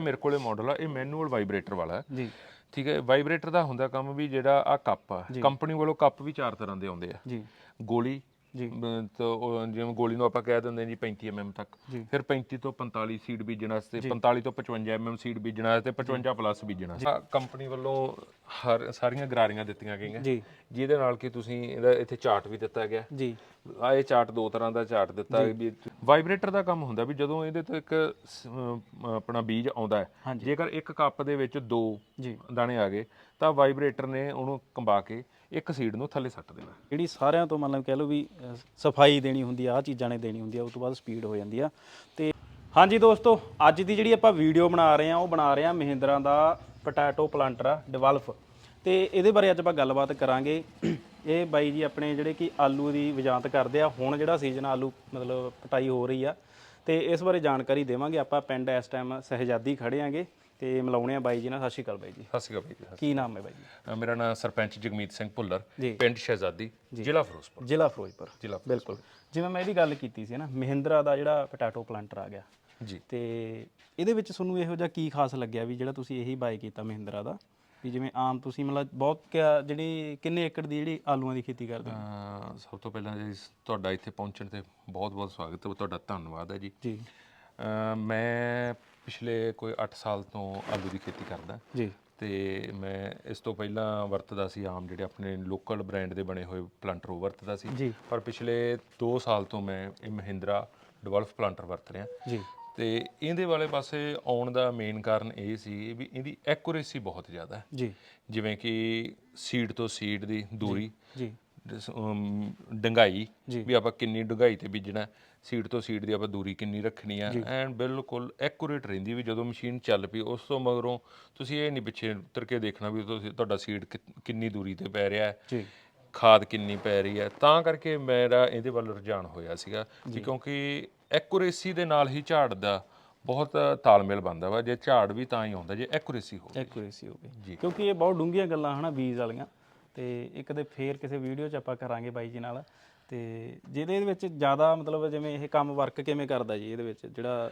ਮੇਰੇ ਕੋਲੇ ਮਾਡਲ ਆ ਇਹ ਮੈਨੂਅਲ ਵਾਈਬ੍ਰੇਟਰ ਵਾਲਾ ਹੈ। ਜੀ। ਠੀਕ ਹੈ ਵਾਈਬ੍ਰੇਟਰ ਦਾ ਹੁੰਦਾ ਕੰਮ ਵੀ ਜਿਹੜਾ ਆ ਕੱਪ ਆ। ਕੰਪਨੀ ਵੱਲੋਂ ਕੱਪ ਵੀ ਚਾਰ ਤਰ੍ਹਾਂ ਦੇ ਆਉਂਦੇ ਆ। ਜੀ। ਗੋਲੀ ਜੀ। ਜਿਵੇਂ ਗੋਲੀ ਨੂੰ ਆਪਾਂ ਕਹਿ ਦਿੰਦੇ ਜੀ 35 mm ਤੱਕ। ਫਿਰ 35 ਤੋਂ 45 ਸੀਡ ਬੀਜਣ ਵਾਸਤੇ 45 ਤੋਂ 55 mm ਸੀਡ ਬੀਜਣ ਵਾਸਤੇ 55 ਪਲੱਸ ਬੀਜਣਾ ਕੰਪਨੀ ਵੱਲੋਂ ਹਰ ਸਾਰੀਆਂ ਗਰਾਰੀਆਂ ਦਿੱਤੀਆਂ ਗਈਆਂ। ਜੀ। ਜਿਹਦੇ ਨਾਲ ਕਿ ਤੁਸੀਂ ਇਹਦਾ ਇੱਥੇ ਚਾਰਟ ਵੀ ਦਿੱਤਾ ਗਿਆ। ਜੀ। ਆ ਇਹ ਚਾਰਟ ਦੋ ਤਰ੍ਹਾਂ ਦਾ ਚਾਰਟ ਦਿੱਤਾ ਵੀ ਵਾਈਬ੍ਰੇਟਰ ਦਾ ਕੰਮ ਹੁੰਦਾ ਵੀ ਜਦੋਂ ਇਹਦੇ ਤੋਂ ਇੱਕ ਆਪਣਾ ਬੀਜ ਆਉਂਦਾ ਹੈ। ਜੇਕਰ ਇੱਕ ਕੱਪ ਦੇ ਵਿੱਚ ਦੋ ਦਾਣੇ ਆ ਗਏ ਤਾਂ ਵਾਈਬ੍ਰੇਟਰ ਨੇ ਉਹਨੂੰ ਕੰਬਾ ਕੇ ਇੱਕ ਸੀਡ ਨੂੰ ਥੱਲੇ ਸੱਟ ਦੇਣਾ। ਜਿਹੜੀ ਸਾਰਿਆਂ ਤੋਂ ਮਤਲਬ ਕਹਿ ਲਓ ਵੀ ਅਹ, ਸਫ਼ਾਈ ਦੇਣੀ ਹੁੰਦੀ ਆ ਆਹ ਚੀਜ਼ਾਂ ਨੇ ਦੇਣੀ ਹੁੰਦੀ ਆ ਉਸ ਤੋਂ ਬਾਅਦ ਸਪੀਡ ਹੋ ਜਾਂਦੀ ਆ। ਤੇ ਹਾਂਜੀ ਦੋਸਤੋ ਅੱਜ ਦੀ ਜਿਹੜੀ ਆਪਾਂ ਵੀਡੀਓ ਬਣਾ ਰਹੇ ਆ ਉਹ ਬਣਾ ਰਹੇ ਆ ਮਹਿੰਦਰਾ ਦਾ ਪੋਟੈਟੋ ਪਲਾਂਟਰ ਆ ਡਿਵੈਲਪ ਤੇ ਇਹਦੇ ਬਾਰੇ ਅੱਜ ਆਪਾਂ ਗੱਲਬਾਤ ਕਰਾਂਗੇ। ਇਹ ਬਾਈ ਜੀ ਆਪਣੇ ਜਿਹੜੇ ਕਿ ਆਲੂ ਦੀ ਵਜਾਂਤ ਕਰਦੇ ਆ ਹੁਣ ਜਿਹੜਾ ਸੀਜ਼ਨ ਆਲੂ ਮਤਲਬ ਪਟਾਈ ਹੋ ਰਹੀ ਆ। ਤੇ ਇਸ ਬਾਰੇ ਜਾਣਕਾਰੀ ਦੇਵਾਂਗੇ ਆਪਾਂ ਪਿੰਡ ਇਸ ਟਾਈਮ ਸਹਿਜਾਦੀ ਖੜੇ ਆਂਗੇ। ਤੇ ਮਿਲਾਉਣੇ ਆ ਬਾਈ ਜੀ ਨਾਲ। ਸਤਿ ਸ਼੍ਰੀ ਅਕਾਲ ਬਾਈ ਜੀ। ਸਤਿ ਸ਼੍ਰੀ ਅਕਾਲ ਜੀ ਕੀ ਨਾਮ ਹੈ ਬਾਈ ਜੀ? ਅ, ਮੇਰਾ ਨਾਮ ਸਰਪੰਚ ਜਗਮੀਤ ਸਿੰਘ ਭੁੱਲਰ ਜੀ। ਪਿੰਡ ਸ਼ਹਿਜ਼ਾਦੀ ਜ਼ਿਲ੍ਹਾ ਫਿਰੋਜ਼ਪੁਰ। ਜ਼ਿਲ੍ਹਾ ਫਿਰੋਜ਼ਪੁਰ। ਜ਼ਿਲ੍ਹਾ ਬਿਲਕੁਲ। ਜਿਵੇਂ ਮੈਂ ਇਹਦੀ ਗੱਲ ਕੀਤੀ ਸੀ ਨਾ ਮਹਿੰਦਰਾ ਦਾ ਜਿਹੜਾ ਪੋਟੈਟੋ ਪਲਾਂਟਰ ਆ ਗਿਆ। ਜੀ। ਤੇ ਇਹਦੇ ਵਿੱਚ ਤੁਹਾਨੂੰ ਇਹੋ ਜਿਹਾ ਕੀ ਖਾਸ ਲੱਗਿਆ ਵੀ ਜਿਹੜਾ ਤੁਸੀਂ ਇਹੀ ਬਾਈ ਕੀਤਾ ਮਹਿੰਦਰਾ ਦਾ? ਵੀ ਜਿਵੇਂ ਆਮ ਤੁਸੀਂ ਮਤਲਬ ਬਹੁਤ ਕਿਆ- ਜਿਹੜੀ ਕਿੰਨੇ ਏਕੜ ਦੀ ਜਿਹੜੀ ਆਲੂਆਂ ਦੀ ਖੇਤੀ ਕਰਦੇ ਹੋ? ਅ, ਸਭ ਤੋਂ ਪਹਿਲਾਂ ਜੀ ਤੁਹਾਡਾ ਇੱਥੇ ਪਹੁੰਚਣ ਤੇ ਬਹੁਤ ਬਹੁਤ ਸਵਾਗਤ ਹੈ ਤੁਹਾਡਾ ਧੰਨਵਾਦ ਹੈ ਜੀ। ਜੀ। ਅ, ਮੈਂ ਪਿਛਲੇ ਕੋਈ 8 ਸਾਲ ਤੋਂ ਆਲੂ ਦੀ ਖੇਤੀ ਕਰਦਾ। ਜੀ। ਤੇ ਮੈਂ ਇਸ ਤੋਂ ਪਹਿਲਾਂ ਵਰਤਦਾ ਸੀ ਆਮ ਜਿਹੜੇ ਆਪਣੇ ਲੋਕਲ ਬ੍ਰਾਂਡ ਦੇ ਬਣੇ ਹੋਏ ਪਲਾਂਟਰ ਉਹ ਵਰਤਦਾ ਸੀ। ਜੀ। ਪਰ ਪਿਛਲੇ 2 ਸਾਲ ਤੋਂ ਮੈਂ ਇਹ ਮਹਿੰਦਰਾ ਡਿਵੈਲਪ ਪਲਾਂਟਰ ਵਰਤ ਰਿਹਾ। ਜੀ। ਤੇ ਇਹਦੇ ਵਾਲੇ ਪਾਸੇ ਆਉਣ ਦਾ ਮੇਨ ਕਾਰਨ ਇਹ ਸੀ ਵੀ ਇਹਦੀ ਐਕੂਰੇਸੀ ਬਹੁਤ ਜ਼ਿਆਦਾ ਹੈ। ਜੀ। ਜਿਵੇਂ ਕਿ ਸੀਡ ਤੋਂ ਸੀਡ ਦੀ ਦੂਰੀ ਜੀ। ਅਮ, ਡੰਗਾਈ ਜੀ। ਵੀ ਆਪਾਂ ਕਿੰਨੀ ਡੰਗਾਈ ਤੇ ਬੀਜਣਾ ਸੀਡ ਤੋਂ ਸੀਡ ਦੀ ਆਪਾਂ ਦੂਰੀ ਕਿੰਨੀ ਰੱਖਣੀ ਆ ਐਂਡ ਬਿਲਕੁਲ ਐਕੂਰੇਟ ਰਹਿੰਦੀ ਵੀ ਜਦੋਂ ਮਸ਼ੀਨ ਚੱਲ ਪਈ ਉਸ ਤੋਂ ਮਗਰੋਂ ਤੁਸੀਂ ਇਹ ਨਹੀਂ ਪਿੱਛੇ ਉਤਰ ਕੇ ਦੇਖਣਾ ਵੀ ਤੁਸੀਂ ਤੁਹਾਡਾ ਸੀਡ ਕਿੰਨੀ ਦੂਰੀ ਤੇ ਪੈ ਰਿਹਾ ਹੈ। ਜੀ। ਖਾਦ ਕਿੰਨੀ ਪੈ ਰਹੀ ਹੈ। ਤਾਂ ਕਰਕੇ ਮੇਰਾ ਇਹਦੇ ਵੱਲ ਰੁਝਾਨ ਹੋਇਆ ਸੀਗਾ ਕਿ ਕਿਉਂਕਿ ਐਕੂਰੇਸੀ ਦੇ ਨਾਲ ਹੀ ਝਾੜ ਦਾ ਬਹੁਤ ਤਾਲਮੇਲ ਬਣਦਾ ਵਾ ਜੇ ਝਾੜ ਵੀ ਤਾਂ ਹੀ ਆਉਂਦਾ ਜੇ ਐਕੂਰੇਸੀ ਹੋਵੇ ਐਕੂਰੇਸੀ ਹੋ ਗਈ। ਜੀ। ਕਿਉਂਕਿ ਇਹ ਬਹੁਤ ਡੂੰਘੀਆਂ ਗੱਲਾਂ ਹਨਾ ਬੀਜ ਵਾਲੀਆਂ। ਤੇ ਇੱਕ ਦੇ ਫੇਰ ਕਿਸੇ ਵੀਡੀਓ 'ਚ ਆਪਾਂ ਕਰਾਂਗੇ ਬਾਈ ਜੀ ਨਾਲ। ਤੇ ਜਿਹਦੇ ਵਿੱਚ ਜ਼ਿਆਦਾ ਮਤਲਬ ਜਿਵੇਂ ਇਹ ਕੰਮ ਵਰਕ ਕਿਵੇਂ ਕਰਦਾ ਜੀ ਇਹਦੇ ਵਿੱਚ? ਜਿਹੜਾ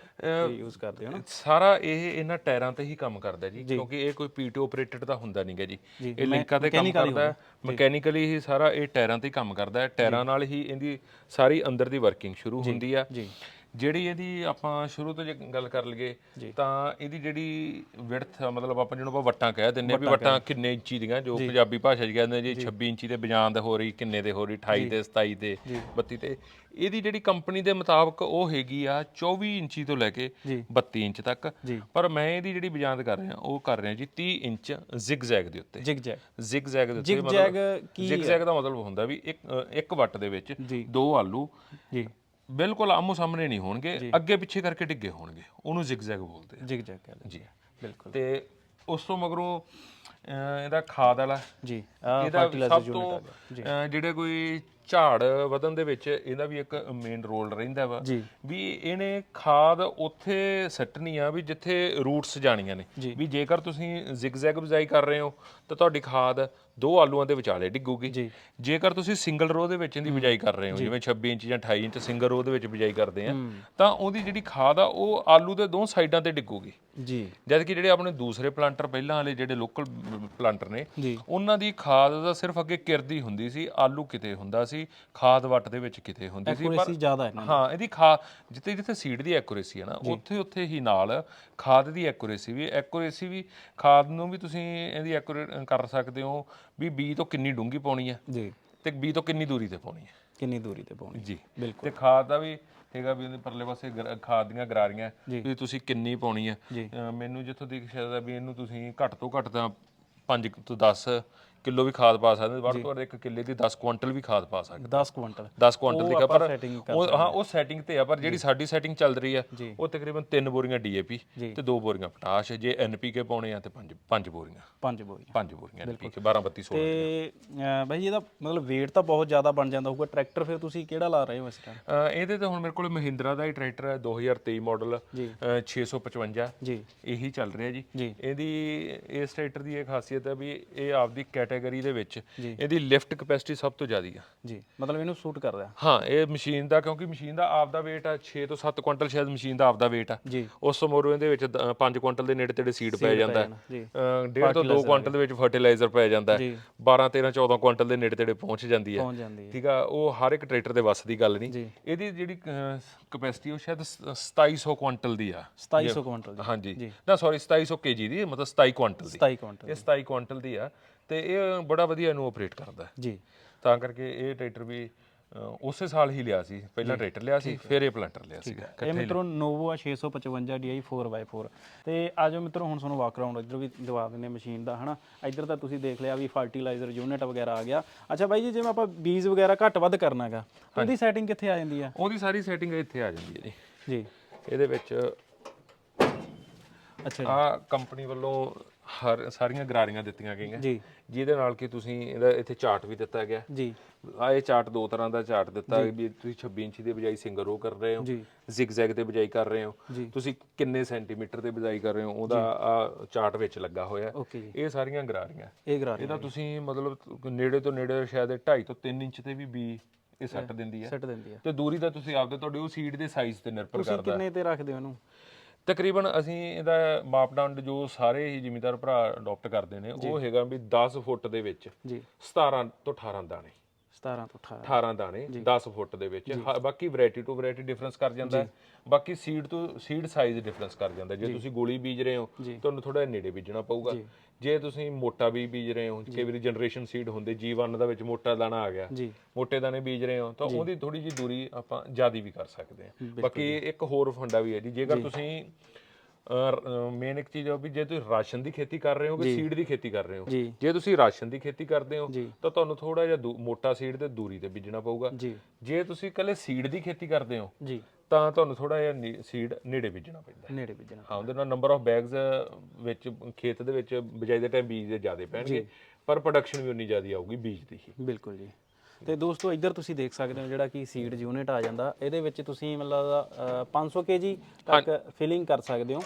ਯੂਜ਼ ਕਰਦੇ ਹੋ ਨਾ? ਸਾਰਾ ਇਹ ਇਹਨਾਂ ਟਾਇਰਾਂ ਤੇ ਹੀ ਕੰਮ ਕਰਦਾ ਜੀ ਕਿਉਂਕਿ ਇਹ ਕੋਈ ਪੀਟੀ ਆਪਰੇਟਡ ਤਾਂ ਹੁੰਦਾ ਨਹੀਂਗਾ ਜੀ। ਜੀ, ਇਹ ਲਿੰਕਾਂ ਤੇ ਕੰਮ ਕਰਦਾ ਮਕੈਨੀਕਲੀ ਹੀ ਸਾਰਾ ਇਹ ਟਾਇਰਾਂ ਤੇ ਹੀ ਕੰਮ ਕਰਦਾ ਹੈ ਟਾਇਰਾਂ ਨਾਲ ਹੀ ਇਹਦੀ ਸਾਰੀ ਅੰਦਰ ਦੀ ਵਰਕਿੰਗ ਸ਼ੁਰੂ ਹੁੰਦੀ ਆ। ਜੀ। ਜਿਹੜੀ ਇਹਦੀ ਆਪਾਂ ਸ਼ੁਰੂ ਤੋਂ ਜੇ ਗੱਲ ਕਰ ਲਈਏ ਤਾਂ ਇਹਦੀ ਜਿਹੜੀ ਵਿਡਥ ਮਤਲਬ ਆਪਾਂ ਜਿਹਨੂੰ ਆਪਾਂ ਵੱਟਾਂ ਕਹਿ ਦਿੰਨੇ ਆ ਵੀ ਵੱਟਾਂ ਕਿੰਨੇ ਇੰਚੀ ਦੀਆਂ ਜੋ ਪੰਜਾਬੀ ਭਾਸ਼ਾ 'ਚ ਕਹਿੰਦੇ ਜੀ 26 ਇੰਚੀ ਦੇ ਬਜਾਂਦ ਹੋ ਰਹੀ ਕਿੰਨੇ ਦੇ ਹੋ ਰਹੀ 28 ਤੇ 27 ਤੇ 32 ਤੇ। ਇਹਦੀ ਜਿਹੜੀ ਕੰਪਨੀ ਦੇ ਮੁਤਾਬਕ ਉਹ ਹੈਗੀ ਆ 24 ਇੰਚੀ ਤੋਂ ਲੈ ਕੇ ਜੀ। 32 ਇੰਚ ਤੱਕ। ਪਰ ਮੈਂ ਇਹਦੀ ਜਿਹੜੀ ਬਜਾਂਦ ਕਰ ਰਿਹਾ ਉਹ ਕਰ ਰਿਹਾ ਜੀ 30 ਇੰਚ ਜ਼ਿਗਜ਼ੈਗ ਦੇ ਉੱਤੇ। ਜਿਗ ਜੈਗ ਜ਼ਿਗਜ਼ੈਗ ਦੇ ਉੱਤੇ ਜ਼ਿਗਜ਼ੈਗ ਕੀ ਜ਼ਿਗਜ਼ੈਗ ਦਾ ਮਤਲਬ ਹੁੰਦਾ ਵੀ ਇੱਕ ਇੱਕ ਵੱਟ ਦੇ ਵਿੱਚ। ਦੋ ਆਲੂ ਜੀ। ਬਿਲਕੁਲ ਆਮੋ ਸਾਹਮਣੇ ਨਹੀਂ ਹੋਣਗੇ ਅੱਗੇ ਪਿੱਛੇ ਕਰਕੇ ਡਿੱਗੇ ਹੋਣਗੇ। ਉਹਨੂੰ ਜ਼ਿਗਜ਼ੈਗ ਬੋਲਦੇ ਆ। ਜਿਗ ਜੈਗ ਕਹਿੰਦੇ ਜੀ। ਬਿਲਕੁਲ। ਤੇ ਉਸ ਤੋਂ ਮਗਰੋਂ ਇਹਦਾ ਖਾਦ ਵਾਲਾ। ਜੀ ਇਹਦਾ ਫਰਟੀਲਾਈਜ਼ਰ ਸਭ ਤੋਂ ਜਿਹੜੇ ਕੋਈ ਝਾੜ ਵਧਣ ਦੇ ਵਿੱਚ ਇਹਦਾ ਵੀ ਇੱਕ ਮੇਨ ਰੋਲ ਰਹਿੰਦਾ ਵਾ। ਵੀ ਇਹਨੇ ਖਾਦ ਉੱਥੇ ਸੱਟਣੀ ਆ ਵੀ ਜਿੱਥੇ ਰੂਟਸ ਜਾਣੀਆਂ ਨੇ। ਵੀ ਜੇਕਰ ਤੁਸੀਂ ਜ਼ਿਗਜ਼ੈਗ ਬਜਾਈ ਕਰ ਰਹੇ ਹੋ ਤਾਂ ਤੁਹਾਡੀ ਖਾਦ ਦੋ ਆਲੂਆਂ ਦੇ ਵਿਚਾਲੇ ਡਿੱਗੂਗੀ। ਜੀ। ਜੇਕਰ ਤੁਸੀਂ ਸਿੰਗਲ ਰੋ ਦੇ ਵਿੱਚ ਇਹਦੀ ਬਿਜਾਈ ਕਰ ਰਹੇ ਹੋ ਜਿਵੇਂ 26 ਇੰਚ ਜਾਂ 28 ਇੰਚ ਸਿੰਗਲ ਰੋ ਦੇ ਵਿੱਚ ਬਿਜਾਈ ਕਰਦੇ ਆ ਤਾਂ ਉਹਦੀ ਜਿਹੜੀ ਖਾਦ ਆ ਉਹ ਆਲੂ ਦੇ ਦੋ ਸਾਈਡਾਂ ਤੇ ਡਿੱਗੂਗੀ। ਜੀ। ਜਦ ਕਿ ਜਿਹੜੇ ਆਪਣੇ ਦੂਸਰੇ ਪਲਾਂਟਰ ਪਹਿਲਾਂ ਵਾਲੇ ਜਿਹੜੇ ਲੋਕਲ ਪਲਾਂਟਰ ਨੇ ਉਹਨਾਂ ਦੀ ਖਾਦ ਦਾ ਸਿਰਫ ਅੱਗੇ ਕਿਰਦੀ ਹੁੰਦੀ ਸੀ ਆਲੂ ਕਿਤੇ ਹੁੰਦਾ ਸੀ ਖਾਦ ਵੱਟ ਦੇ ਵਿੱਚ ਕਿਤੇ ਹੁੰਦੀ ਸੀ ਐਕੂਰੇਸੀ ਜ਼ਿਆਦਾ ਹੈ ਨਾ ਹਾਂ ਇਹਦੀ ਖਾ ਜਿੱਥੇ ਜਿੱਥੇ ਸੀਡ ਦੀ ਐਕੂਰੇਸੀ ਹੈ ਨਾ ਉੱਥੇ ਉੱਥੇ ਹੀ ਨਾਲ ਖਾਦ ਦੀ ਐਕੂਰੇਸੀ ਵੀ ਐਕੂਰੇਸੀ ਵੀ ਖਾਦ ਨੂੰ ਵੀ ਤੁਸੀਂ ਇਹਦੀ ਐਕੂਰੇਟ ਕਰ ਸਕਦੇ ਹੋ ਵੀ ਬੀ ਤੋਂ ਕਿੰਨੀ ਡੂੰਗੀ ਪਾਉਣੀ ਹੈ ਜੀ। ਤੇ ਬੀ ਤੋਂ ਕਿੰਨੀ ਦੂਰੀ ਤੇ ਪਾਉਣੀ ਹੈ। ਕਿੰਨੀ ਦੂਰੀ ਤੇ ਪਾਉਣੀ ਜੀ। ਬਿਲਕੁਲ। ਤੇ ਖਾਦ ਦਾ ਵੀ ਹੈਗਾ ਵੀ ਉਹਦੇ ਪਰਲੇ ਪਾਸੇ ਗਰ- ਖਾਦ ਦੀਆਂ ਗਰਾਰੀਆਂ ਵੀ ਤੁਸੀਂ ਕਿੰਨੀ ਪਾਉਣੀ ਹੈ। ਜੀ। ਅਹ ਮੈਨੂੰ ਜਿੱਥੋਂ ਦੀ ਸ਼ਾਇਦ ਵੀ ਇਹਨੂੰ ਤੁਸੀਂ ਘੱਟ ਤੋਂ ਘੱਟ ਤਾਂ 5 ਤੋਂ 10 ਕਿਲੋ ਵੀ ਖਾਦ ਪਾ ਸਕਦੇ ਵੱਧ ਤੋਂ ਵੱਧ ਇੱਕ ਕਿੱਲੇ ਦੀ 10 ਕੁਇੰਟਲ ਵੀ ਖਾਦ ਪਾ ਸਕਦੇ। 10 ਕੁਇੰਟਲ 10 ਕੁਇੰਟਲ ਦੀ ਪਰ ਕਰ ਉਹ ਹਾਂ ਉਹ ਸੈਟਿੰਗ ਤੇ ਆ ਪਰ ਜਿਹੜੀ ਸਾਡੀ ਸੈਟਿੰਗ ਚੱਲ ਰਹੀ ਆ। ਉਹ ਤਕਰੀਬਨ 3 ਬੋਰੀਆਂ ਡੀਏਪੀ। ਤੇ 2 ਬੋਰੀਆਂ ਪੋਟਾਸ਼ ਜੇ ਐਨਪੀਕੇ ਪਾਉਣੇ ਆ ਤੇ 5 5 ਬੋਰੀਆਂ। ਪੰਜ ਬੋਰੀਆਂ। 5 ਬੋਰੀਆਂ ਐਨਪੀਕੇ 12 32 16 ਤੇ ਬਾਈ ਇਹਦਾ ਮਤਲਬ weight ਤਾਂ ਬਹੁਤ ਜ਼ਿਆਦਾ ਬਣ ਜਾਂਦਾ ਹੋਊਗਾ। ਟਰੈਕਟਰ ਫਿਰ ਤੁਸੀਂ ਕਿਹੜਾ ਲਾ ਰਹੇ ਹੋ ਇਸ ਟਾਈਮ ਇਹਦੇ ਤੇ ਹੁਣ ਮੇਰੇ ਕੋਲ ਮਹਿੰਦਰਾ ਦਾ ਹੀ ਟਰੈਕਟਰ ਹੈ 2023 ਮਾਡਲ ਜੀ। 655 ਜੀ। ਇਹੀ ਚੱਲ ਰਿਹਾ ਜੀ। ਜੀ। ਇਹਦੀ ਇਸ ਟਰੈਕਟਰ ਦੀ ਇਹ ਖਾਸੀਅਤ ਹੈ ਵੀ ਇਹ ਆਪਦੀ ਕੈਟਾਗਰੀ ਦੇ ਵਿੱਚ ਇਹਦੀ ਲਿਫਟ ਕਪੈਸਿਟੀ ਸਭ ਤੋਂ ਜ਼ਿਆਦੀ ਆ। ਜੀ ਮਤਲਬ ਇਹਨੂੰ ਸੂਟ ਕਰਦਾ ਹਾਂ ਇਹ ਮਸ਼ੀਨ ਦਾ ਕਿਉਂਕਿ ਮਸ਼ੀਨ ਦਾ ਆਪਦਾ weight ਆ 6 ਤੋਂ 7 ਕੁਇੰਟਲ ਸ਼ਾਇਦ ਮਸ਼ੀਨ ਦਾ ਆਪਦਾ weight ਆ। ਜੀ। ਉਸ ਸਮੋਰੋ ਇਹਦੇ ਵਿੱਚ 5 ਕੁਇੰਟਲ ਦੇ ਨੇੜੇ ਤੇੜੇ ਸੀਡ ਪੈ ਜਾਂਦਾ। ਹੈ ਜੀ। ਅਹ ਡੇਢ ਤੋਂ 2 ਕੁਇੰਟਲ ਦੇ ਵਿੱਚ ਫਰਟੀਲਾਈਜ਼ਰ ਪੈ ਜਾਂਦਾ। ਹੈ ਜੀ। 12 13 14 ਕੁਇੰਟਲ ਦੇ ਨੇੜੇ ਤੇੜੇ ਪਹੁੰਚ ਜਾਂਦੀ ਹੈ ਠੀਕ ਆ ਉਹ ਹਰ ਇੱਕ ਟਰੈਕਟਰ ਦੇ ਵੱਸ ਦੀ ਗੱਲ ਨਹੀਂ। ਇਹਦੀ ਜਿਹੜੀ ਕਪੈਸਿਟੀ ਉਹ ਸ਼ਾਇਦ ਸ- 2700 ਕੁਇੰਟਲ ਦੀ ਆ। 2700 ਕੁਇੰਟਲ ਜੀ ਹਾਂਜੀ। ਨਾ ਸੌਰੀ 2700 ਕੇਜੀ ਦੀ ਮਤਲਬ 27 ਕੁਇੰਟਲ ਦੀ। 27 ਕੁਇੰਟਲ ਇਹ 27 ਕੁਇੰਟਲ ਦੀ ਆ। ਤੇ ਇਹ ਬੜਾ ਵਧੀਆ ਇਹਨੂੰ ਆਪਰੇਟ ਕਰਦਾ ਹੈ। ਜੀ। ਤਾਂ ਕਰਕੇ ਇਹ ਟਰੈਕਟਰ ਵੀ ਉਸੇ ਸਾਲ ਹੀ ਲਿਆ ਸੀ। ਪਹਿਲਾਂ ਟਰੈਕਟਰ ਲਿਆ ਸੀ ਫਿਰ ਇਹ ਪਲੰਟਰ ਲਿਆ ਸੀਗਾ। ਇਹ ਮਿੱਤਰੋ ਨੋਵੋ ਆ 655 DI 4x4 ਤੇ ਆਜੋ ਮਿੱਤਰੋ ਹੁਣ ਤੁਹਾਨੂੰ ਵਾਕ ਅਰਾਊਂਡ ਇੱਧਰ ਵੀ ਦਵਾ ਦਿੰਦੇ ਮਸ਼ੀਨ ਦਾ ਹਨਾ? ਇੱਧਰ ਤਾਂ ਤੁਸੀਂ ਦੇਖ ਲਿਆ ਵੀ ਫਰਟੀਲਾਈਜ਼ਰ ਯੂਨਿਟ ਵਗੈਰਾ ਆ ਗਿਆ। ਅੱਛਾ ਬਾਈ ਜੀ ਜਿਵੇਂ ਆਪਾਂ ਬੀਜ ਵਗੈਰਾ ਘੱਟ ਵੱਧ ਕਰਨਾਗਾ ਉਹਦੀ ਸੈਟਿੰਗ ਕਿੱਥੇ ਆ ਜਾਂਦੀ ਆ? ਉਹਦੀ ਸਾਰੀ ਸੈਟਿੰਗ ਇੱਥੇ ਆ ਜਾਂਦੀ ਹੈ ਜੀ। ਜੀ। ਇਹਦੇ ਵਿੱਚ ਅੱਛਾ ਜੀ। ਆ ਕੰਪਨੀ ਵੱਲੋਂ ਹਰ ਸਾਰੀਆਂ ਗਰਾਰੀਆਂ ਦਿੱਤੀਆਂ ਗਈਆਂ। ਜੀ। ਜਿਹਦੇ ਨਾਲ ਕਿ ਤੁਸੀਂ ਇਹਦਾ ਇੱਥੇ ਚਾਰਟ ਵੀ ਦਿੱਤਾ ਗਿਆ। ਜੀ। ਆ ਇਹ ਚਾਰਟ ਦੋ ਤਰ੍ਹਾਂ ਦਾ ਚਾਰਟ ਦਿੱਤਾ ਵੀ ਤੁਸੀਂ 26 ਇੰਚੀ ਦੇ ਬਜਾਈ ਸਿੰਗਲ ਰੋ ਕਰ ਰਹੇ ਹੋ ਜ਼ਿਗਜ਼ੈਗ ਦੇ ਬਜਾਈ ਕਰ ਰਹੇ ਹੋ। ਤੁਸੀਂ ਕਿੰਨੇ ਸੈਂਟੀਮੀਟਰ ਦੇ ਬਜਾਈ ਕਰ ਰਹੇ ਹੋ ਉਹਦਾ ਆ ਚਾਰਟ ਵਿੱਚ ਲੱਗਾ ਹੋਇਆ ਇਹ ਸਾਰੀਆਂ ਗਰਾਰੀਆਂ ਇਹ ਗਰਾਰੀ ਇਹਦਾ ਤੁਸੀਂ ਮਤਲਬ ਨੇੜੇ ਤੋਂ ਨੇੜੇ ਸ਼ਾਇਦ 2.5 ਤੋਂ 3 ਇੰਚ ਤੇ ਵੀ ਬੀ ਇਹ ਸੱਟ ਦਿੰਦੀ ਹੈ। ਸੈੱਟ ਦਿੰਦੀ ਆ ਤੇ ਦੂਰੀ ਦਾ ਤੁਸੀਂ ਆਪਦੇ ਤੁਹਾਡੇ ਉਹ ਸੀਡ ਦੇ ਸਾਈਜ਼ ਤੇ ਨਿਰਭਰ ਤੁਸੀਂ ਕਰਦਾ ਕਿੰਨੇ ਤੇ ਰੱਖਦੇ ਹੋ ਇਹਨੂੰ? ਤਕਰੀਬਨ ਅਸੀਂ ਇਹਦਾ ਮਾਪਦੰਡ ਜੋ ਸਾਰੇ ਹੀ ਜ਼ਿਮੀਂਦਾਰ ਭਰਾ ਅਡਾਪਟ ਕਰਦੇ ਨੇ ਉਹ ਹੈਗਾ ਵੀ 10 ਫੁੱਟ ਦੇ ਵਿੱਚ ਜੀ। 17 ਤੋਂ 18 ਦਾਣੇ। 17 ਤੋਂ 18 18 ਦਾਣੇ 10 ਫੁੱਟ ਦੇ ਵਿੱਚ। ਹਾਂ, ਬਾਕੀ ਵੈਰਾਈਟੀ ਟੂ ਵੈਰਾਈਟੀ ਡਿਫਰੈਂਸ ਕਰ ਜਾਂਦਾ ਹੈ। ਬਾਕੀ ਸੀਡ ਤੋਂ ਸੀਡ ਸਾਈਜ਼ ਡਿਫਰੈਂਸ ਕਰ ਜਾਂਦਾ ਹੈ। ਜੇ ਤੁਸੀਂ ਗੋਲੀ ਬੀਜ ਰਹੇ ਹੋ ਤੁਹਾਨੂੰ ਥੋੜਾ ਨੇੜੇ ਬੀਜਣਾ ਪਊਗਾ। ਜੇ। ਤੁਸੀਂ ਮੋਟਾ ਵੀ ਬੀਜ ਰਹੇ ਹੋ ਕਈ ਵਾਰੀ ਜਨਰੇਸ਼ਨ ਸੀਡ ਹੁੰਦੇ G1 ਦਾ ਵਿੱਚ ਮੋਟਾ ਦਾਣਾ ਆ ਗਿਆ। ਜੀ। ਮੋਟੇ ਦਾਣੇ ਬੀਜ ਰਹੇ ਹੋ ਤਾਂ ਉਹਦੀ ਥੋੜੀ ਜੀ ਦੂਰੀ ਆਪਾਂ ਜ਼ਿਆਦੀ ਵੀ ਕਰ ਸਕਦੇ ਹਾਂ। ਬਾਕੀ ਇੱਕ ਹੋਰ ਫੰਡਾ ਵੀ ਹੈ ਜੀ। ਜੇਕਰ ਤੁਸੀਂ ਮੇਨ ਇੱਕ ਚੀਜ਼ ਉਹ ਵੀ ਜੇ ਤੁਸੀਂ ਰਾਸ਼ਨ ਦੀ ਖੇਤੀ ਕਰ ਰਹੇ ਹੋ ਕਿ ਸੀਡ ਦੀ ਖੇਤੀ ਕਰ ਰਹੇ ਹੋ ਜੀ। ਤੁਸੀਂ ਰਾਸ਼ਨ ਦੀ ਖੇਤੀ ਕਰਦੇ ਹੋ। ਤਾਂ ਤੁਹਾਨੂੰ ਥੋੜਾ ਜਿਹਾ ਮੋਟਾ ਸੀਡ ਤੇ ਦੂਰੀ ਤੇ ਬੀਜਣਾ ਪਊਗਾ। ਜੀ। ਤੁਸੀਂ ਕੱਲੇ ਸੀਡ ਦੀ ਖੇਤੀ ਕਰਦੇ ਹੋ ਤਾਂ ਤੁਹਾਨੂੰ ਥੋੜਾ ਜਿਹਾ ਸੀਡ ਨੇੜੇ ਬੀਜਣਾ ਪੈਂਦਾ ਨੇੜੇ ਬੀਜਣਾ ਹਾਂ ਉਹਦੇ ਨਾਲ ਨੰਬਰ ਆਫ ਬੈਗਸ ਵਿੱਚ ਖੇਤ ਦੇ ਵਿੱਚ ਬਿਜਾਈ ਦੇ ਟਾਈਮ ਬੀਜ ਦੇ ਜ਼ਿਆਦਾ ਪੈਣਗੇ ਪਰ ਪ੍ਰੋਡਕਸ਼ਨ ਵੀ ਉਨੀ ਜ਼ਿਆਦਾ ਆਊਗੀ ਬੀਜ ਦੀ ਬਿਲਕੁਲ ਜੀ। ਤੇ ਦੋਸਤੋ ਇੱਧਰ ਤੁਸੀਂ ਦੇਖ ਸਕਦੇ ਹੋ ਜਿਹੜਾ ਕਿ ਸੀਡ ਯੂਨਿਟ ਆ ਜਾਂਦਾ। ਇਹਦੇ ਵਿੱਚ ਤੁਸੀਂ ਮਤਲਬ ਅ, 500 ਕੇਜੀ ਤੱਕ ਫਿਲਿੰਗ ਕਰ ਸਕਦੇ ਹੋ।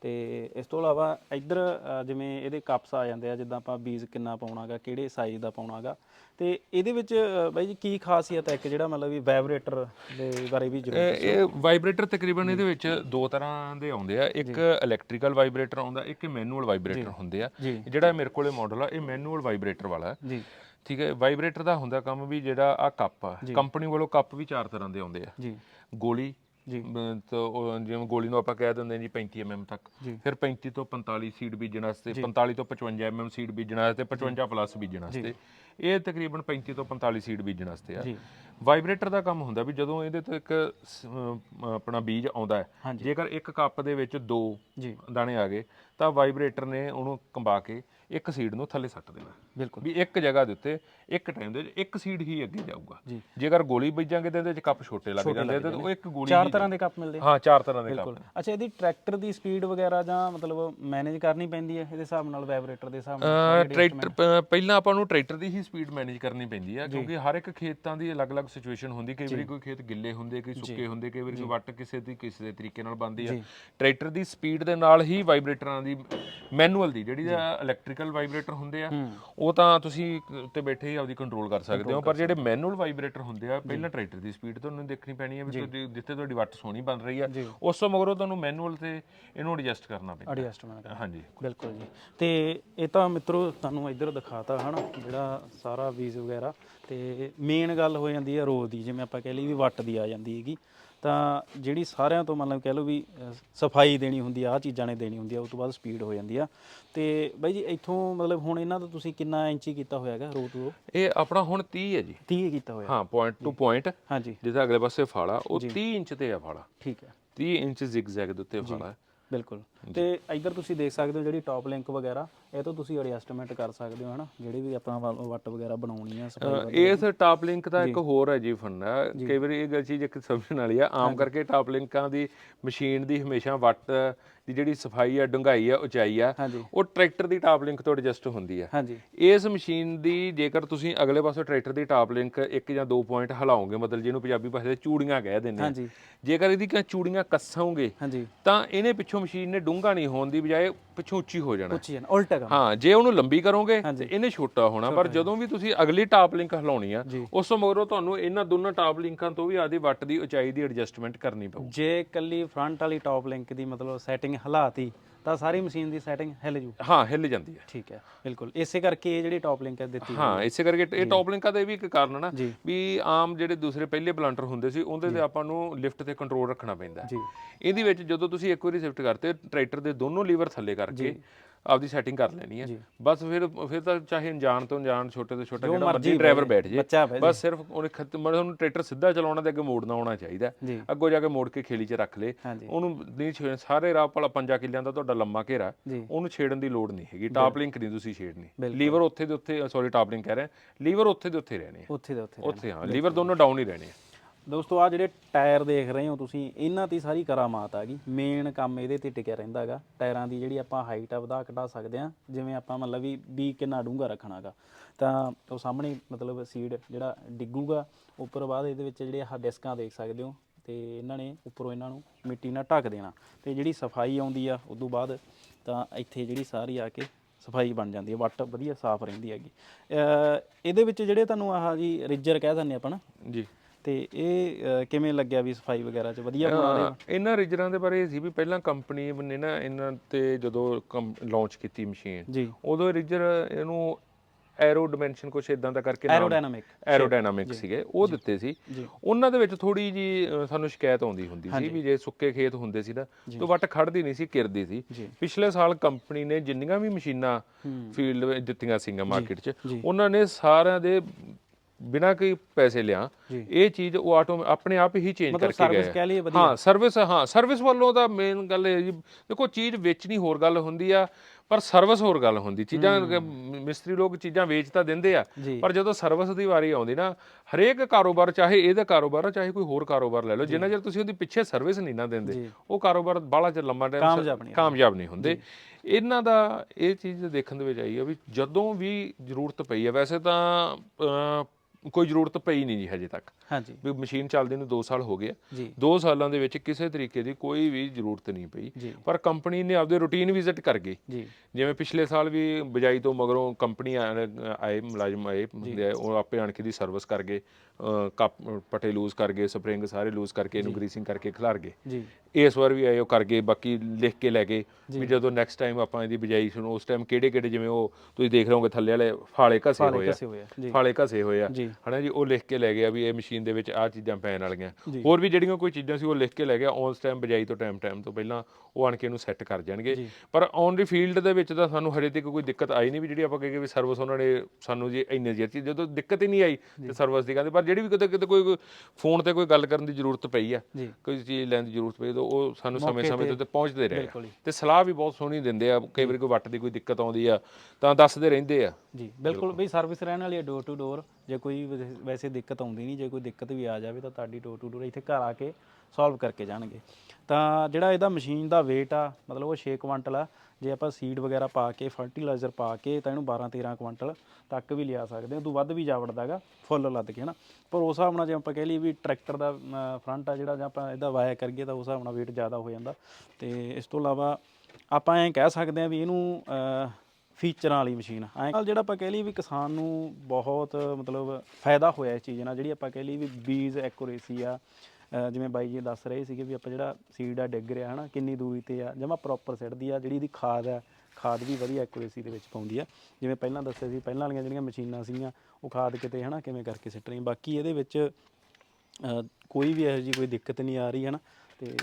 ਤੇ ਇਸ ਤੋਂ ਇਲਾਵਾ ਇੱਧਰ ਅ, ਜਿਵੇਂ ਇਹਦੇ ਕੱਪਸ ਆ ਜਾਂਦੇ ਆ ਜਿੱਦਾਂ ਆਪਾਂ ਬੀਜ ਕਿੰਨਾ ਪਾਉਣਾਗਾ ਕਿਹੜੇ ਸਾਈਜ਼ ਦਾ ਪਾਉਣਾਗਾ। ਤੇ ਇਹਦੇ ਵਿੱਚ ਅ, ਬਾਈ ਜੀ ਕੀ ਖਾਸੀਅਤ ਹੈ ਇੱਕ ਜਿਹੜਾ ਮਤਲਬ ਵੀ ਵਾਈਬ੍ਰੇਟਰ ਦੇ ਬਾਰੇ ਵੀ ਜ਼ਰੂਰ ਇਹ ਇਹ ਵਾਈਬ੍ਰੇਟਰ ਤਕਰੀਬਨ ਇਹਦੇ ਵਿੱਚ ਦੋ ਤਰ੍ਹਾਂ ਦੇ ਆਉਂਦੇ ਆ। ਇੱਕ ਇਲੈਕਟ੍ਰੀਕਲ ਵਾਈਬ੍ਰੇਟਰ ਆਉਂਦਾ ਇੱਕ ਮੈਨੂਅਲ ਵਾਈਬ੍ਰੇਟਰ ਹੁੰਦੇ ਆ। ਜੀ। ਜਿਹੜਾ ਮੇਰੇ ਕੋਲੇ ਮਾਡਲ ਆ ਇਹ ਮੈਨੂਅਲ ਵਾਈਬ੍ਰੇਟਰ ਵਾਲਾ ਹੈ। ਜੀ। ਠੀਕ ਹੈ ਵਾਈਬ੍ਰੇਟਰ ਦਾ ਹੁੰਦਾ ਕੰਮ ਵੀ ਜਿਹੜਾ ਆ ਕੱਪ ਆ ਕੰਪਨੀ ਵੱਲੋਂ ਕੱਪ ਵੀ ਚਾਰ ਤਰ੍ਹਾਂ ਦੇ ਆਉਂਦੇ ਆ। ਜੀ। ਗੋਲੀ ਜੀ। ਤਾਂ ਜਿਵੇਂ ਗੋਲੀ ਨੂੰ ਆਪਾਂ ਕਹਿ ਦਿੰਦੇ ਜੀ 35 mm ਤੱਕ। ਫਿਰ 35 ਤੋਂ 45 ਸੀਡ ਬੀਜਣ ਵਾਸਤੇ 45 ਤੋਂ 55 mm ਸੀਡ ਬੀਜਣ ਵਾਸਤੇ 55 ਪਲੱਸ ਬੀਜਣ ਵਾਸਤੇ। ਇਹ ਤਕਰੀਬਨ 35 ਤੋਂ 45 ਸੀਡ ਬੀਜਣ ਵਾਸਤੇ ਆ। ਵਾਈਬ੍ਰੇਟਰ ਦਾ ਕੰਮ ਹੁੰਦਾ ਵੀ ਜਦੋਂ ਇਹਦੇ ਤੋਂ ਇੱਕ ਆਪਣਾ ਬੀਜ ਆਉਂਦਾ ਹੈ। ਜੇਕਰ ਇੱਕ ਕੱਪ ਦੇ ਵਿੱਚ ਦੋ ਦਾਣੇ ਆ ਗਏ ਤਾਂ ਵਾਈਬ੍ਰੇਟਰ ਨੇ ਉਹਨੂੰ ਕੰਬਾ ਕੇ ਇੱਕ ਸੀਡ ਨੂੰ ਥੱਲੇ ਸੱਟ ਦੇਣਾ। ਬਿਲਕੁਲ। ਵੀ ਇੱਕ ਜਗ੍ਹਾ ਦੇ ਉੱਤੇ ਇੱਕ ਟਾਈਮ ਦੇ ਵਿੱਚ ਇੱਕ ਸੀਡ ਹੀ ਅੱਗੇ ਜਾਊਗਾ। ਜੀ। ਜੇਕਰ ਗੋਲੀ ਬੀਜਾਂਗੇ ਤਾਂ ਇਹਦੇ ਵਿੱਚ ਕੱਪ ਛੋਟੇ ਲੱਗ ਜਾਂਦੇ ਤੇ ਉਹ ਇੱਕ ਗੋਲੀ ਚਾਰ ਹੀ- ਤਰ੍ਹਾਂ ਦੇ ਕੱਪ ਮਿਲਦੇ। ਹਾਂ ਚਾਰ ਤਰ੍ਹਾਂ ਦੇ ਕੱਪ। ਬਿਲਕੁਲ ਅੱਛਾ ਇਹਦੀ ਟਰੈਕਟਰ ਦੀ ਸਪੀਡ ਵਗੈਰਾ ਜਾਂ ਮਤਲਬ ਮੈਨੇਜ ਕਰਨੀ ਪੈਂਦੀ ਹੈ? ਇਹਦੇ ਹਿਸਾਬ ਨਾਲ ਵਾਈਬ੍ਰੇਟਰ ਦੇ ਹਿਸਾਬ ਨਾਲ ਟਰੈਕਟਰ ਪਹਿਲਾਂ ਆਪਾਂ ਨੂੰ ਟਰੈਕਟਰ ਦੀ ਹੀ ਸਪੀਡ ਮੈਨੇਜ ਕਰਨੀ ਪੈਂਦੀ ਆ ਕਿਉਂਕਿ ਹਰ ਇੱਕ ਖੇਤਾਂ ਦੀ ਅਲੱਗ-ਅਲੱਗ ਸਿਚੁਏਸ਼ਨ ਹੁੰਦੀ। ਕਈ ਵਾਰੀ ਕੋਈ ਖੇਤ ਗਿੱਲੇ ਹੁੰਦੇ ਕਈ ਸੁੱਕੇ ਹੁੰਦੇ ਕਈ ਵਾਰੀ ਵੱਟ ਕਿਸੇ ਦੀ ਕਿਸੇ ਦੇ ਤਰੀਕੇ ਨਾਲ ਬਣਦੀ ਆ। ਟਰੈਕਟਰ ਦੀ ਸਪੀਡ ਦੇ ਨਾਲ ਹੀ ਵਾਈਬ੍ਰੇਟਰਾਂ ਦੀ ਮੈਨੂਅਲ ਦੀ ਜਿਹੜੀ ਇਲੈਕਟ੍ਰੀਕਲ ਵਾਈਬ੍ਰੇਟਰ ਹੁੰਦੇ ਆ ਉਹ ਤਾਂ ਤੁਸੀਂ ਉੱਤੇ ਬੈਠੇ ਹੀ ਆਪਦੀ ਕੰਟਰੋਲ ਕਰ ਸਕਦੇ ਹੋ ਪਰ ਜਿਹੜੇ ਮੈਨੂਅਲ ਵਾਈਬ੍ਰੇਟਰ ਹੁੰਦੇ ਆ ਪਹਿਲਾਂ ਟਰੈਕਟਰ ਦੀ ਸਪੀਡ ਤੁਹਾਨੂੰ ਦੇਖਣੀ ਪੈਣੀ ਹੈ ਵੀ ਜਿੱਥੇ ਤੁਹਾਡੀ ਵੱਟ ਸੋਹਣੀ ਬਣ ਰਹੀ ਆ ਉਸ ਤੋਂ ਮਗਰੋਂ ਤੁਹਾਨੂੰ ਮੈਨੂਅਲ ਤੇ ਇਹਨੂੰ ਐਡਜਸਟ ਕਰਨਾ ਪੈਂਦਾ। ਐਡਜਸਟਮੈਂਟ ਹਾਂਜੀ। ਬਿਲਕੁਲ ਜੀ। ਤੇ ਇਹ ਤਾਂ ਮਿੱਤਰੋ ਤੁਹਾਨੂੰ ਇੱਧਰ ਦਿਖਾਤਾ ਹਨਾ ਜਿਹੜਾ ਸਾਰਾ ਬੀਜ ਵਗੈਰਾ ਤੇ ਮੇਨ ਗੱਲ ਹੋ ਜਾਂਦੀ ਹੈ ਰੋਜ਼ ਦੀ ਜਿਵੇਂ ਆਪਾਂ ਕਹਿ ਲਈ ਵੀ ਵੱਟ ਦੀ ਆ ਜਾਂਦੀ ਹੈਗੀ। ਤਾਂ ਜਿਹੜੀ ਸਾਰਿਆਂ ਤੋਂ ਮਤਲਬ ਕਹਿ ਲਓ ਵੀ ਸਫ਼ਾਈ ਦੇਣੀ ਹੁੰਦੀ ਆ ਆਹ ਚੀਜ਼ਾਂ ਨੇ ਦੇਣੀ ਹੁੰਦੀ ਆ ਉਸ ਤੋਂ ਬਾਅਦ ਸਪੀਡ ਹੋ ਜਾਂਦੀ ਆ। ਤੇ ਬਾਈ ਜੀ ਇੱਥੋਂ ਮਤਲਬ ਹੁਣ ਇਹਨਾਂ ਦਾ ਤੁਸੀਂ ਕਿੰਨਾ ਇੰਚੀ ਕੀਤਾ ਹੋਇਆ ਹੈਗਾ ਰੋ ਟੂ ਇਹ ਆਪਣਾ ਹੁਣ 30 ਹੈ ਜੀ। 30 ਕੀਤਾ ਹੋਇਆ। ਹਾਂ ਪੁਆਇੰਟ ਟੂ ਪੁਆਇੰਟ ਹਾਂਜੀ। ਜਿਹਦਾ ਅਗਲੇ ਪਾਸੇ ਫਾਲਾ ਉਹ 30 ਇੰਚ ਤੇ ਆ ਫਾਲਾ। ਠੀਕ ਹੈ। 30 ਇੰਚ ਜ਼ਿਗਜ਼ੈਗ ਦੇ ਉੱਤੇ ਫਾਲਾ ਹੈ। ਬਿਲਕੁਲ। ਤੇ ਇੱਧਰ ਤੁਸੀਂ ਦੇਖ ਸਕਦੇ ਹੋ ਜਿਹੜੀ ਟਾਪ ਲਿੰਕ ਵਗੈਰਾ ਇਹ ਤੋਂ ਤੁਸੀਂ ਐਡਜਸਟਮੈਂਟ ਕਰ ਸਕਦੇ ਹੋ ਹਨਾ? ਜਿਹੜੀ ਵੀ ਆਪਾਂ ਵੱਟ ਵਗੈਰਾ ਬਣਾਉਣੀ ਆ ਸਫ਼ਾਈ ਇਸ ਟਾਪ ਲਿੰਕ ਦਾ ਇੱਕ ਹੋਰ ਹੈ ਜੀ ਫੰਡਾ। ਕਈ ਵਾਰੀ ਇਹ ਗੱਲ ਚੀਜ਼ ਇੱਕ ਸਮਝਣ ਵਾਲੀ ਆ ਆਮ ਕਰਕੇ ਟਾਪ ਲਿੰਕਾਂ ਦੀ ਮਸ਼ੀਨ ਦੀ ਹਮੇਸ਼ਾ ਵੱਟ ਦੀ ਜਿਹੜੀ ਸਫ਼ਾਈ ਆ ਡੂੰਘਾਈ ਆ ਉਚਾਈ ਆ ਉਹ ਟਰੈਕਟਰ ਦੀ ਟਾਪ ਲਿੰਕ ਤੋਂ ਐਡਜਸਟ ਹੁੰਦੀ ਆ। ਇਸ ਮਸ਼ੀਨ ਦੀ ਜੇਕਰ ਤੁਸੀਂ ਅਗਲੇ ਪਾਸੇ ਟਰੈਕਟਰ ਦੀ ਟਾਪ ਲਿੰਕ ਇੱਕ ਜਾਂ ਦੋ ਪੁਆਇੰਟ ਹਿਲਾਓਗੇ ਮਤਲਬ ਜਿਹਨੂੰ ਪੰਜਾਬੀ ਭਾਸ਼ਾ ਵਿੱਚ ਚੂੜੀਆਂ ਕਹਿ ਦਿੰਦੇ ਆ। ਜੇਕਰ ਇਹਦੀ ਕ ਚੂੜੀਆਂ ਕੱਸਾਂਗੇ ਤਾਂ ਇਹਨੇ ਪਿੱਛੋਂ ਮਸ਼ੀਨ ਨੇ ਡੂੰਘਾ ਨਹੀਂ ਹੋਣ ਦੀ ਬਜਾਏ ਪਿੱਛੋਂ ਉੱਚੀ ਹੋ ਜਾਣਾ। ਉੱਚੀ ਨਾ ਉਲਟਾ ਕੰਮ ਹਾਂ ਜੇ ਉਹਨੂੰ ਲੰਬੀ ਕਰੋਗੇ ਤੇ ਇਹਨੇ ਛੋਟਾ ਹੋਣਾ ਪਰ ਜਦੋਂ ਵੀ ਤੁਸੀਂ ਅਗਲੀ ਟਾਪ ਲਿੰਕ ਹਿਲਾਉਣੀ ਆ ਉਸ ਤੋਂ ਮਗਰੋਂ ਤੁਹਾਨੂੰ ਇਹਨਾਂ ਦੋਨਾਂ ਟਾਪ ਲਿੰਕਾਂ ਤੋਂ ਵੀ ਆਦੀ ਵੱਟ ਦੀ ਉਚਾਈ ਦੀ ਐਡਜਸਟਮੈਂਟ ਕਰਨੀ ਪਊ। ਜੇ ਕੱਲੀ ਫਰੰਟ ਵਾਲੀ ਟੌਪ ਲਿੰਕ ਦੀ ਮਤਲਬ ਸੈਟਿੰਗ ਹਲਾਤੀ ਤਾਂ ਸਾਰੀ ਮਸ਼ੀਨ ਦੀ ਸੈਟਿੰਗ ਹਿੱਲ ਜੂ। ਹਾਂ ਹਿੱਲ ਜਾਂਦੀ ਹੈ। ਠੀਕ ਹੈ ਬਿਲਕੁਲ। ਇਸੇ ਕਰਕੇ ਇਹ ਜਿਹੜੀ ਟੌਪ ਲਿੰਕ ਹੈ ਦਿੱਤੀ ਹਾਂ ਇਸੇ ਕਰਕੇ ਇਹ ਟੌਪ ਲਿੰਕਾਂ ਦਾ ਇਹ ਵੀ ਇੱਕ ਕਾਰਨ ਨਾ। ਵੀ ਆਮ ਜਿਹੜੇ ਦੂਸਰੇ ਪਹਿਲੇ ਬਲੰਟਰ ਹੁੰਦੇ ਸੀ ਉਹਦੇ ਤੇ ਆਪਾਂ ਨੂੰ ਲਿਫਟ ਤੇ ਕੰਟਰੋਲ ਰੱਖਣਾ ਪੈਂਦਾ। ਜੀ। ਇਹਦੀ ਵਿੱਚ ਜਦੋਂ ਤੁਸੀਂ ਇੱਕ ਵਾਰੀ ਸ਼ਿਫਟ ਕਰਤੇ ਟਰੈਕਟਰ ਦੇ ਦੋਨੋਂ ਲੀਵਰ ਥੱਲੇ ਕਰਕੇ ਆਪਦੀ ਸੈਟਿੰਗ ਕਰ ਲੈਣੀ ਹੈ ਬਸ ਫਿਰ ਫਿਰ ਤਾਂ ਚਾਹੇ ਅਣਜਾਣ ਤੋਂ ਅਣਜਾਣ ਛੋਟੇ ਤੋਂ ਛੋਟਾ ਜਿਹੜਾ ਮਰਜ਼ੀ ਡਰਾਈਵਰ ਬੈਠ ਜੇ। ਬਸ ਸਿਰਫ ਉਹਨੇ ਮਤਲਬ ਉਹਨੂੰ ਟਰੈਕਟਰ ਸਿੱਧਾ ਚਲਾਉਣਾ ਤੇ ਅੱਗੇ ਮੋੜਨਾ ਆਉਣਾ ਚਾਹੀਦਾ। ਅੱਗੋਂ ਜਾ ਕੇ ਮੋੜ ਕੇ ਖੇਲੀ 'ਚ ਰੱਖ ਲੇ। ਉਹਨੂੰ ਨਹੀਂ ਸਾਰੇ ਰਾਹ ਭਲਾ ਪੰਜਾਂ ਕਿੱਲਿਆਂ ਦਾ ਤੁਹਾਡਾ ਲੰਮਾ ਘੇਰਾ। ਉਹਨੂੰ ਛੇੜਨ ਦੀ ਲੋੜ ਨਹੀਂ ਹੈਗੀ। ਟਾਪ ਲਿੰਕ ਨਹੀਂ ਤੁਸੀਂ ਛੇੜਨੀ। ਲੀਵਰ ਉੱਥੇ ਦੇ ਉੱਥੇ ਸੌਰੀ ਟਾਪ ਲਿੰਕ ਕਹਿ ਰਿਹਾ। ਲੀਵਰ ਉੱਥੇ ਦੇ ਉੱਥੇ ਰਹਿਣੇ ਉੱਥੇ ਦੇ ਉੱਥੇ ਉੱਥੇ ਹਾਂ ਲੀਵਰ ਦੋਨੋਂ ਡਾਊਨ ਹੀ ਰਹਿਣੇ ਆ। ਦੋਸਤੋ ਆ ਜਿਹੜੇ ਟਾਇਰ ਦੇਖ ਰਹੇ ਹੋ ਤੁਸੀਂ, ਇਹਨਾਂ ਤੇ ਸਾਰੀ ਕਰਾਮਾਤ ਆ ਗਈ। ਮੇਨ ਕੰਮ ਇਹਦੇ ਤੇ ਟਿਕਿਆ ਰਹਿੰਦਾ ਹੈਗਾ ਟਾਇਰਾਂ ਦੀ ਜਿਹੜੀ ਆਪਾਂ ਹਾਈਟ ਆ, ਵਧਾ ਘਟਾ ਸਕਦੇ ਆ। ਜਿਵੇਂ ਆਪਾਂ ਮਤਲਬ ਵੀ ਵੀ ਕਿੰਨਾ ਡੂੰਘਾ ਰੱਖਣਾਗਾ ਤਾਂ ਉਹ ਸਾਹਮਣੇ ਮਤਲਬ ਸੀਡ ਜਿਹੜਾ ਡਿੱਗੂਗਾ, ਉੱਪਰ ਬਾਅਦ ਇਹਦੇ ਵਿੱਚ ਜਿਹੜੇ ਆਹ ਡਿਸਕਾਂ ਦੇਖ ਸਕਦੇ ਹੋ। ਤੇ ਇਹਨਾਂ ਨੇ ਉੱਪਰੋਂ ਇਹਨਾਂ ਨੂੰ ਮਿੱਟੀ ਨਾਲ ਢੱਕ ਦੇਣਾ। ਤੇ ਜਿਹੜੀ ਸਫ਼ਾਈ ਆਉਂਦੀ ਆ, ਉਦੋਂ ਬਾਅਦ ਤਾਂ ਇੱਥੇ ਜਿਹੜੀ ਸਾਰੀ ਆ ਕੇ ਸਫ਼ਾਈ ਬਣ ਜਾਂਦੀ ਹੈ ਵੱਟ ਵਧੀਆ ਸਾਫ਼ ਰਹਿੰਦੀ ਹੈਗੀ। ਇਹਦੇ ਵਿੱਚ ਜਿਹੜੇ ਤੁਹਾਨੂੰ ਆਹ ਜੀ, ਰਿਜਰ ਕਹਿ ਦਿੰਦੇ ਆਪਾਂ ਨਾ, ਜੀ। ਤੇ ਇਹ ਕਿਵੇਂ ਲੱਗਿਆ ਵੀ ਸਫ਼ਾਈ ਵਗੈਰਾ ਚ? ਵਧੀਆ ਬਣਾ ਰਹੇ ਹੋ? ਇਹਨਾਂ ਰਿਜਰਾਂ ਦੇ ਬਾਰੇ ਇਹ ਸੀ ਵੀ ਪਹਿਲਾਂ ਕੰਪਨੀ ਨੇ ਨਾ ਇਹਨਾਂ ਤੇ ਜਦੋਂ ਲਾਂਚ ਕੀਤੀ ਮਸ਼ੀਨ ਜੀ। ਉਦੋਂ ਰਿਜਰ ਇਹਨੂੰ ਐਰੋ ਡਾਈਮੈਂਸ਼ਨ ਕੁਛ ਇਦਾਂ ਦਾ ਕਰਕੇ ਨਾਮ ਐਰੋਡਾਇਨਾਮਿਕ ਐਰੋਡਾਇਨਾਮਿਕ ਸੀਗੇ ਉਹ ਦਿੱਤੇ ਸੀ। ਜੀ। ਉਹਨਾਂ ਦੇ ਵਿੱਚ ਥੋੜੀ ਜੀ ਅ, ਸਾਨੂੰ ਸ਼ਿਕਾਇਤ ਆਉਂਦੀ ਹੁੰਦੀ ਸੀ ਵੀ ਜੇ ਸੁੱਕੇ ਖੇਤ ਹੁੰਦੇ ਸੀ ਨਾ ਤਾਂ ਵੱਟ ਖੜਦੀ ਨਹੀਂ ਸੀ ਕਿਰਦੀ ਸੀ। ਜੀ। ਪਿਛਲੇ ਸਾਲ ਕੰਪਨੀ ਨੇ ਜਿੰਨੀਆਂ ਵੀ ਮਸ਼ੀਨਾਂ। ਫੀਲਡ ਵਿੱਚ ਦਿੱਤੀਆਂ ਸੀਗੀਆਂ ਮਾਰਕੀਟ 'ਚ। ਉਹਨਾਂ ਨੇ ਸਾਰਿਆਂ ਦੇ ਬਿਨਾਂ ਕੋਈ ਪੈਸੇ ਲਿਆ। ਇਹ ਚੀਜ਼ ਉਹ ਆਟੋ ਆਪਣੇ ਆਪ ਹੀ ਚੇਂਜ ਕਰਕੇ ਗਏ। ਸਰਵਿਸ ਕਹਿ ਲਈਏ ਵਧੀਆ। ਹਾਂ ਸਰਵਿਸ ਹਾਂ ਸਰਵਿਸ ਵੱਲੋਂ ਤਾਂ ਮੇਨ ਗੱਲ ਇਹ ਜੀ। ਦੇਖੋ ਚੀਜ਼ ਵੇਚਣੀ ਹੋਰ ਗੱਲ ਹੁੰਦੀ ਆ ਪਰ ਸਰਵਿਸ ਹੋਰ ਗੱਲ ਹੁੰਦੀ। ਚੀਜ਼ਾਂ ਮਿਸਤਰੀ ਲੋਕ ਚੀਜ਼ਾਂ ਵੇਚ ਤਾਂ ਦਿੰਦੇ ਆ ਪਰ ਜਦੋਂ ਸਰਵਿਸ ਦੀ ਵਾਰੀ ਆਉਂਦੀ ਨਾ ਹਰੇਕ ਕਾਰੋਬਾਰ ਚਾਹੇ ਇਹਦਾ ਕਾਰੋਬਾਰ ਆ ਚਾਹੇ ਕੋਈ ਹੋਰ ਕਾਰੋਬਾਰ ਲੈ ਲਓ ਜਿੰਨਾ ਚਿਰ ਤੁਸੀਂ ਉਹਦੀ ਪਿੱਛੇ ਸਰਵਿਸ ਨਹੀਂ ਨਾ ਦਿੰਦੇ। ਉਹ ਕਾਰੋਬਾਰ ਬਾਹਲਾ ਚਿਰ ਲੰਮਾ ਟਾਈਮ ਕਾਮਯਾਬ ਨਹੀਂ ਹੁੰਦੇ। ਇਹਨਾਂ ਦਾ ਇਹ ਚੀਜ਼ ਦੇਖਣ ਦੇ ਵਿੱਚ ਆਈ ਆ ਵੀ ਜਦੋਂ ਵੀ ਜ਼ਰੂਰਤ ਪਈ ਆ ਵੈਸੇ ਤਾਂ ਕੋਈ ਜ਼ਰੂਰਤ ਪਈ ਨਹੀਂ ਜੀ ਹਜੇ ਤੱਕ। ਹਾਂਜੀ। ਵੀ ਮਸ਼ੀਨ ਚੱਲਦੀ ਨੂੰ 2 ਸਾਲ ਹੋ ਗਏ ਆ। ਜੀ। 2 ਸਾਲਾਂ ਦੇ ਵਿੱਚ ਕਿਸੇ ਤਰੀਕੇ ਦੀ ਕੋਈ ਵੀ ਜ਼ਰੂਰਤ ਨਹੀਂ ਪਈ। ਪਰ ਕੰਪਨੀ ਨੇ ਆਪਦੇ ਰੂਟੀਨ ਵਿਜ਼ਿਟ ਕਰ ਗਈ ਜਿਵੇਂ ਪਿਛਲੇ ਸਾਲ ਵੀ ਬਜਾਈ ਤੋਂ ਮਗਰੋਂ ਕੰਪਨੀ ਆਏ ਮੁਲਾਜ਼ਮ ਆਏ ਉਹ ਆਪੇ ਆਣ ਕੇ ਦੀ ਸਰਵਿਸ ਕਰ ਗਏ। ਕੱਪ ਪਟੇ ਲੂਜ਼ ਕਰ ਗਏ ਸਪਰਿੰਗ ਸਾਰੇ ਲੂਜ਼ ਕਰਕੇ ਇਹਨੂੰ ਗਰੀਸਿੰਗ ਕਰਕੇ ਖਿਲਾਰ ਗਏ। ਜੀ। ਇਸ ਵਾਰ ਵੀ ਆਏ ਉਹ ਕਰ ਗਏ ਬਾਕੀ ਲਿਖ ਕੇ ਲੈ ਗਏ। ਵੀ ਜਦੋਂ ਨੈਕਸਟ ਟਾਈਮ ਆਪਾਂ ਇਹਦੀ ਬਜਾਈ ਸੁਣੋ ਉਸ ਟਾਈਮ ਕਿਹੜੇ ਕਿਹੜੇ ਜਿਵੇਂ ਉਹ ਤੁਸੀਂ ਦੇਖ ਰਹੇ ਹੋਗੇ ਥੱਲੇ ਵਾਲੇ ਫਾਲੇ ਘਸੇ ਹੋਏ ਆ। ਫਾਲੇ ਘਸੇ ਹੋਏ ਆ। ਹਨਾ ਜੀ ਉਹ ਲਿਖ ਕੇ ਲੈ ਗਿਆ ਵੀ ਇਹ ਮਸ਼ੀਨ ਦੇ ਵਿੱਚ ਆਹ ਚੀਜ਼ਾਂ ਪੈਣ ਵਾਲੀਆਂ। ਹੋਰ ਵੀ ਜਿਹੜੀਆਂ ਕੋਈ ਚੀਜ਼ਾਂ ਸੀ ਉਹ ਲਿਖ ਕੇ ਲੈ ਗਿਆ ਔਨ ਟਾਈਮ ਬਜਾਈ ਤੋਂ ਟਾਈਮ ਟਾਈਮ ਤੋਂ ਪਹਿਲਾਂ ਉਹ ਆਣ ਕੇ ਇਹਨੂੰ ਸੈੱਟ ਕਰ ਜਾਣਗੇ। ਪਰ ਔਨ ਦੀ ਫੀਲਡ ਦੇ ਵਿੱਚ ਤਾਂ ਸਾਨੂੰ ਹਜੇ ਤੱਕ ਕੋਈ ਦਿੱਕਤ ਆਈ ਨਹੀਂ ਵੀ ਜਿਹੜੀ ਆਪਾਂ ਕਹੀਏ ਵੀ ਸਰਵਿਸ ਉਹਨਾਂ ਨੇ ਸਾਨੂੰ ਜੀ ਇੰਨੇ ਜਿਹੀ ਜਦੋਂ ਦਿੱਕਤ ਹੀ ਨਹੀਂ ਆਈ ਤੇ ਸਰਵਿਸ ਦੀ ਗੱਲ ਪਰ ਜਿਹੜੀ ਵੀ ਕਿਤੇ ਕਿਤੇ ਕੋਈ ਫੋਨ ਤੇ ਕੋਈ ਗੱਲ ਕਰਨ ਦੀ ਜ਼ਰੂਰਤ ਪਈ ਆ ਕੋਈ ਚੀਜ਼ ਲੈਣ ਦੀ ਜ਼ਰੂਰਤ ਪਈ ਤਾਂ ਉਹ ਸਾਨੂੰ ਸਮੇਂ-ਸਮੇਂ ਉੱਤੇ ਪਹੁੰਚਦੇ ਰਹੇ ਆ। ਤੇ ਸਲਾਹ ਵੀ ਬਹੁਤ ਸੋਹਣੀ ਦਿੰਦੇ ਆ ਕਈ ਵਾਰੀ ਕੋਈ ਵੱਟ ਦੀ ਕੋਈ ਦਿੱਕਤ ਆਉਂਦੀ ਆ ਤਾਂ ਦੱਸਦੇ ਰਹਿੰਦੇ ਆ। ਜੀ ਬਿਲਕੁਲ। ਬਈ ਸਰਵਿਸ ਰਹਿਣ ਵਾਲੀ ਹੈ ਡੋਰ ਟੂ ਡੋਰ ਜੇ ਕੋਈ ਵੈਸੇ- ਦਿੱਕਤ ਆਉਂਦੀ ਨਹੀਂ ਜੇ ਕੋਈ ਦਿੱਕਤ ਵੀ ਆ ਜਾਵੇ ਤਾਂ ਤੁਹਾਡੀ ਡੋਰ ਟੂ ਡੋਰ ਇੱਥੇ ਘਰ ਆ ਕੇ ਸੋਲਵ ਕਰਕੇ ਜਾਣਗੇ। ਤਾਂ ਜਿਹੜਾ ਇਹਦਾ ਮਸ਼ੀਨ ਦਾ weight ਆ ਮਤਲਬ ਉਹ 6 ਕੁਆਂਟਲ ਆ ਜੇ ਆਪਾਂ ਸੀਡ ਵਗੈਰਾ ਪਾ ਕੇ ਫਰਟੀਲਾਈਜ਼ਰ ਪਾ ਕੇ ਤਾਂ ਇਹਨੂੰ 12 13 ਕੁਆਂਟਲ ਤੱਕ ਵੀ ਲਿਆ ਸਕਦੇ ਹਾਂ। ਉਦੋਂ ਵੱਧ ਵੀ ਜਾ ਵੜਦਾਗਾ ਫੁੱਲ ਲੱਦ ਕੇ ਹਨਾ। ਪਰ ਉਸ ਹਿਸਾਬ ਨਾਲ ਜੇ ਆਪਾਂ ਕਹਿ ਲਈਏ ਵੀ ਟਰੈਕਟਰ ਦਾ ਫਰੰਟ ਆ ਜਿਹੜਾ ਜਾਂ ਆਪਾਂ ਇਹਦਾ ਵਾਇਆ ਕਰੀਏ ਤਾਂ ਉਸ ਹਿਸਾਬ ਨਾਲ weight ਜ਼ਿਆਦਾ ਹੋ ਜਾਂਦਾ। ਤੇ ਇਸ ਤੋਂ ਇਲਾਵਾ ਆਪਾਂ ਐਂ ਕਹਿ ਸਕਦੇ ਹਾਂ ਵੀ ਇਹਨੂੰ ਫੀਚਰਾਂ ਵਾਲੀ ਮਸ਼ੀਨ ਐਂ ਨਾਲ ਜਿਹੜਾ ਆਪਾਂ ਕਹਿ ਲਈ ਵੀ ਕਿਸਾਨ ਨੂੰ ਬਹੁਤ ਮਤਲਬ ਫਾਇਦਾ ਹੋਇਆ ਇਸ ਚੀਜ਼ ਨਾਲ, ਜਿਹੜੀ ਆਪਾਂ ਕਹਿ ਲਈ ਵੀ ਬੀਜ ਐਕੂਰੇਸੀ ਆ ਜਿਵੇਂ ਬਾਈ ਜੀ ਦੱਸ ਰਹੇ ਸੀਗੇ ਵੀ ਆਪਾਂ ਜਿਹੜਾ ਸੀਡ ਆ ਡਿੱਗ ਰਿਹਾ ਹਨਾ ਕਿੰਨੀ ਦੂਰੀ ਤੇ ਆ ਜਮਾ ਪ੍ਰੋਪਰ ਸਿੱਟਦੀ ਆ ਜਿਹੜੀ ਇਹਦੀ ਖਾਦ ਆ ਖਾਦ ਵੀ ਵਧੀਆ ਐਕੂਰੇਸੀ ਦੇ ਵਿੱਚ ਪਾਉਂਦੀ ਆ। ਜਿਵੇਂ ਪਹਿਲਾਂ ਦੱਸਿਆ ਸੀ ਪਹਿਲਾਂ ਵਾਲੀਆਂ ਜਿਹੜੀਆਂ ਮਸ਼ੀਨਾਂ ਸੀਗੀਆਂ ਉਹ ਖਾਦ ਕਿਤੇ ਹਨਾ ਕਿਵੇਂ ਕਰਕੇ ਸਿੱਟ ਰਹੀਆਂ ਬਾਕੀ ਇਹਦੇ ਵਿੱਚ ਕੋਈ ਵੀ ਇਹੋ ਜਿਹੀ ਕੋਈ ਦਿੱਕਤ ਨਹੀਂ ਆ ਰਹੀ ਹੈ ਨਾ ਤੇ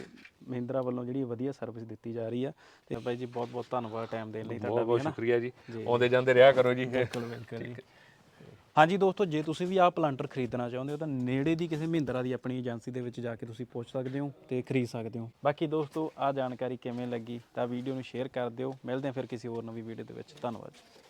ਮਹਿੰਦਰਾ ਵੱਲੋਂ ਜਿਹੜੀ ਵਧੀਆ ਸਰਵਿਸ ਦਿੱਤੀ ਜਾ ਰਹੀ ਆ ਤੇ ਬਾਈ ਜੀ ਬਹੁਤ ਬਹੁਤ ਧੰਨਵਾਦ ਟਾਈਮ ਦੇਣ ਲਈ ਤੁਹਾਡਾ ਬਹੁਤ ਬਹੁਤ ਸ਼ੁਕਰੀਆ ਜੀ। ਆਉਂਦੇ ਜਾਂਦੇ ਰਿਹਾ ਕਰੋ ਜੀ। ਬਿਲਕੁਲ ਬਿਲਕੁਲ ਜੀ। ਹਾਂਜੀ ਦੋਸਤੋ, ਜੇ ਤੁਸੀਂ ਵੀ ਆਹ ਪਲਾਂਟਰ ਖਰੀਦਣਾ ਚਾਹੁੰਦੇ ਹੋ ਤਾਂ ਨੇੜੇ ਦੀ ਕਿਸੇ ਮਹਿੰਦਰਾ ਦੀ ਆਪਣੀ ਏਜੰਸੀ ਦੇ ਵਿੱਚ ਜਾ ਕੇ ਤੁਸੀਂ ਪੁੱਛ ਸਕਦੇ ਹੋ ਤੇ ਖਰੀਦ ਸਕਦੇ ਹੋ। ਬਾਕੀ ਦੋਸਤੋ, ਆਹ ਜਾਣਕਾਰੀ ਕਿਵੇਂ ਲੱਗੀ ਤਾਂ ਵੀਡੀਓ ਨੂੰ ਸ਼ੇਅਰ ਕਰ ਦਿਓ। ਮਿਲਦੇ ਹਾਂ ਫਿਰ ਕਿਸੇ ਹੋਰ ਨਵੀਂ ਵੀਡੀਓ ਦੇ ਵਿੱਚ। ਧੰਨਵਾਦ।